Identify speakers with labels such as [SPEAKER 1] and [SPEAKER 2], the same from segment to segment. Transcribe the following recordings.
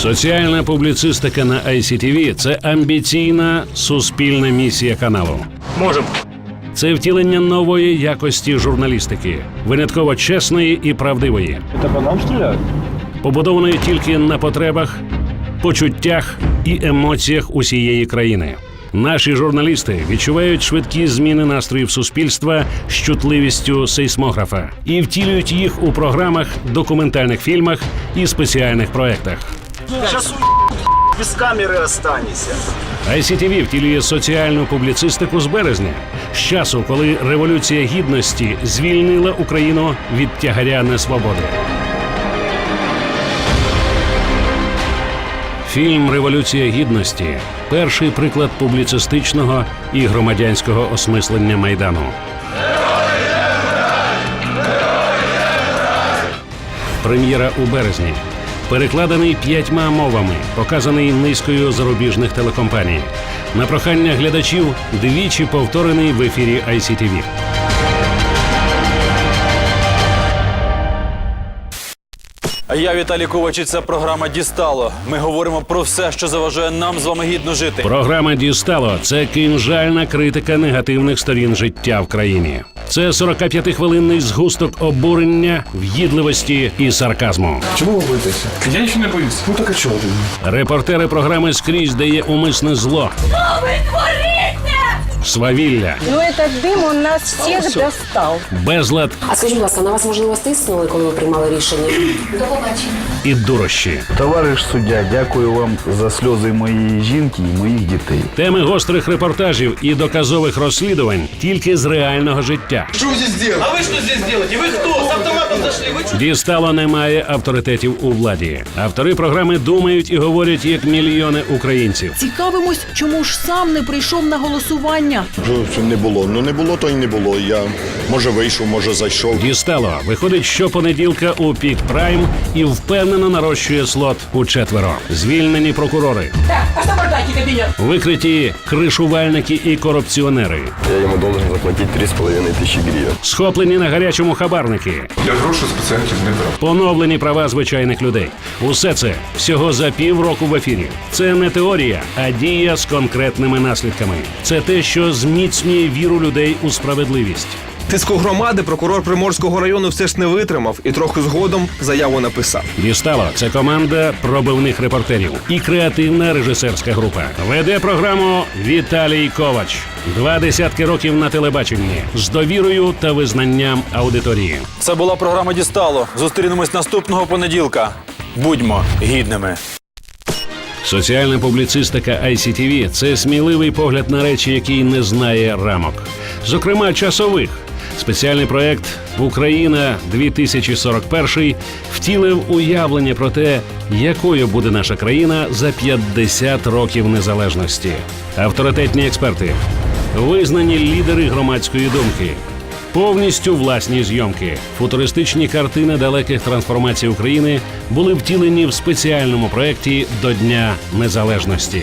[SPEAKER 1] Соціальна публіцистика на ICTV – це амбіційна суспільна місія каналу.
[SPEAKER 2] Можем.
[SPEAKER 1] Це втілення нової якості журналістики, винятково чесної і правдивої,
[SPEAKER 2] Это по нам стреляют?
[SPEAKER 1] побудованої тільки на потребах, почуттях і емоціях усієї країни. Наші журналісти відчувають швидкі зміни настроїв суспільства з чутливістю сейсмографа і втілюють їх у програмах, документальних фільмах і спеціальних проєктах.
[SPEAKER 3] Сейчас без камеры останешься.
[SPEAKER 1] ICTV втілює соціальну публіцистику з березня, з часу, коли революція гідності звільнила Україну від тягаря несвободи. Фільм Революція гідності перший приклад публіцистичного і громадянського осмислення майдану. Прем'єра у березні. Перекладений п'ятьма мовами, показаний низкою зарубіжних телекомпаній. На прохання глядачів двічі повторений в ефірі ICTV.
[SPEAKER 4] А я Віталій Ковач, і це програма Дістало. Ми говоримо про все, що заважає нам з вами гідно жити.
[SPEAKER 1] Програма Дістало це кинжальна критика негативних сторін життя в країні. Це 45-хвилинний згусток обурення, в'їдливості і сарказму.
[SPEAKER 5] Чому ви боїтеся?
[SPEAKER 2] Я ничего не боюсь.
[SPEAKER 5] Ну так а чого ти?
[SPEAKER 1] Репортери програми скрізь дає умисне зло Свавілля,
[SPEAKER 6] Ну, этот дым, он нас всех достал.
[SPEAKER 1] безлад
[SPEAKER 7] А скажіть, будь ласка, на вас можливо стиснули, коли ви приймали рішення?
[SPEAKER 1] і дурощі.
[SPEAKER 8] Товариш суддя, дякую вам за сльози моєї жінки і моїх дітей.
[SPEAKER 1] Теми гострих репортажів і доказових розслідувань тільки з реального життя.
[SPEAKER 5] Що ви здесь делаете?
[SPEAKER 2] А вы что здесь делаете? Вы кто? С автоматом зашли? Вы что?
[SPEAKER 1] Дістало немає авторитетів у владі. Автори програми думають і говорять як мільйони українців.
[SPEAKER 9] Цікавимось, чому ж сам не прийшов на голосування.
[SPEAKER 10] що не було. Ну не було, то й не було. Я може вийшов, може зайшов.
[SPEAKER 1] Дістало виходить щопонеділка у пік прайм і впевнено нарощує слот у четверо. Звільнені прокурори, викриті кришувальники і корупціонери,
[SPEAKER 10] Я йому должен заплатити 3,5 тисячі гривень.
[SPEAKER 1] схоплені на гарячому хабарники,
[SPEAKER 5] Я гроші з пацієнтів не брав.
[SPEAKER 1] поновлені права звичайних людей. Усе це всього за півроку в ефірі. Це не теорія, а дія з конкретними наслідками. Це те, що зміцнює віру людей у справедливість.
[SPEAKER 11] Тиску громади прокурор Приморського району все ж не витримав і трохи згодом заяву написав.
[SPEAKER 1] Дістало це команда пробивних репортерів і креативна режисерська група. Веде програму Віталій Ковач. Два десятки років на телебаченні з довірою та визнанням аудиторії.
[SPEAKER 4] Це була програма Дістало. Зустрінемось наступного понеділка. Будьмо гідними.
[SPEAKER 1] Соціальна публіцистика ICTV – це сміливий погляд на речі, який не знає рамок, зокрема часових. Спеціальний проект Україна 2041 втілив уявлення про те, якою буде наша країна за 50 років незалежності. Авторитетні експерти, визнані лідери громадської думки, Повністю власні зйомки, футуристичні картини далеких трансформацій України були втілені в спеціальному проєкті до Дня Незалежності.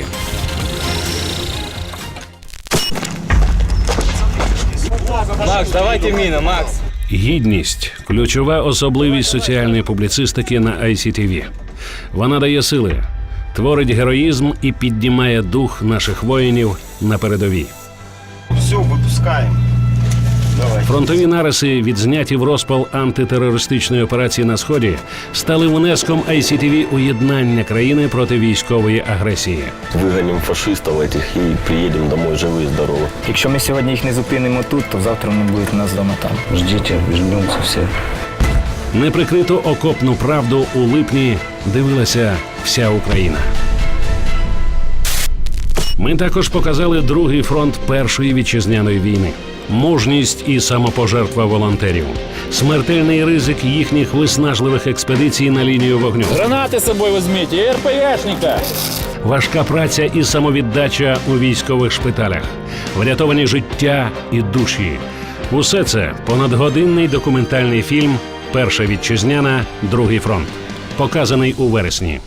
[SPEAKER 2] Макс, давайте мина, Макс.
[SPEAKER 1] Гідність ключова особливість соціальної публіцистики на ICTV. Вона дає сили, творить героїзм і піднімає дух наших воїнів на передовій.
[SPEAKER 3] Все, выпускаем.
[SPEAKER 1] Фронтові нариси, відзняті в розпал антитерористичної операції на сході, стали внеском ICTV у єднання країни проти військової агресії.
[SPEAKER 10] Виганім фашистів этих і приїдемо домой живі і здорові.
[SPEAKER 8] Якщо ми сьогодні їх не зупинимо тут, то завтра вони будуть у нас вдома там. Ждіть, ждемося всі.
[SPEAKER 1] Неприкриту окопну правду у липні дивилася вся Україна. Ми також показали другий фронт першої вітчизняної війни. Мужність і самопожертва волонтерів, смертельний ризик їхніх виснажливих експедицій на лінію вогню.
[SPEAKER 2] Гранаты с собой возьмите и РПГшника.
[SPEAKER 1] Важка праця і самовіддача у військових шпиталях, врятовані життя і душі. Усе це понадгодинний документальний фільм Перша вітчизняна, другий фронт, показаний у вересні.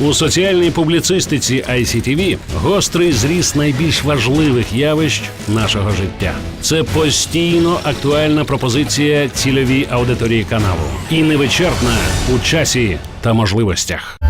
[SPEAKER 1] У соціальній публіцистиці ICTV гострий зріст найбільш важливих явищ нашого життя. Це постійно актуальна пропозиція цільовій аудиторії каналу і невичерпна у часі та можливостях.